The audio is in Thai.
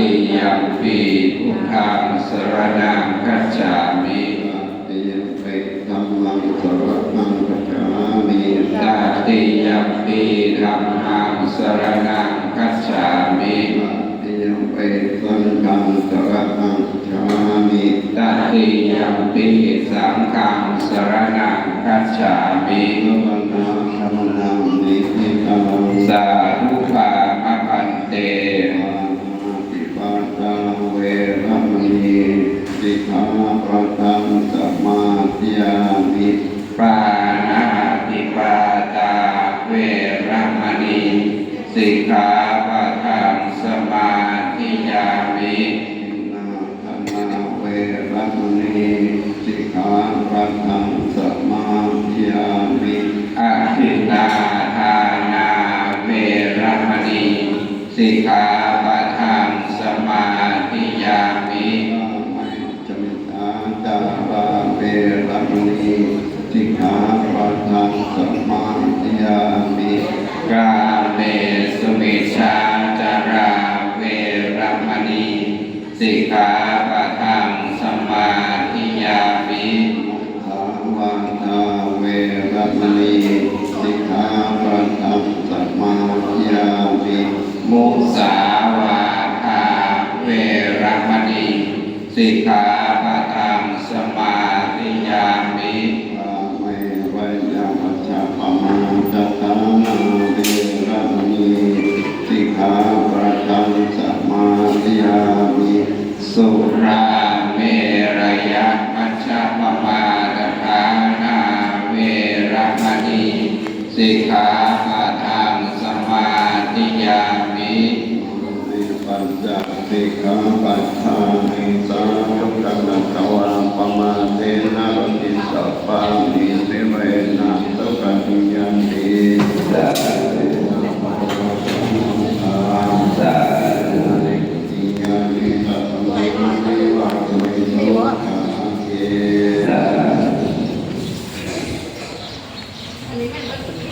ติยัมปีพุทธังสรณังคัจฉามิติยมปิธัมมังสรณังคัจฉามิตติยัมปีธัมมังสรณังคัจฉามิติยมปิสังฆังสรณังคัจฉามิตติยัมปีสังฆังสรณังคัจฉามิภวนาธรรมนังนิพิตังสาธุ สิกขาปะทังสมาธิยามินาธนาเวรมณีสิกขาปะทังสมาธิยามิอาทินนาทานาเวรมณีสิกขาปะ สิกขาปะทังสมาธิยามิสาวาทาเวรมณีสิกขาปะทังสมาธิยามิมุสาวาทาเวรมณีสิกขาปะทังสมาธิยามิอา สุราเมรยะมัชฌะปมาทฐานาเวรมณีสิกขาปะทังสมาธิยามินิปัญจสิกขาปัฏฐานิสาธุกังนัตตวาปมาเทนะรติสัพพานิ and you can look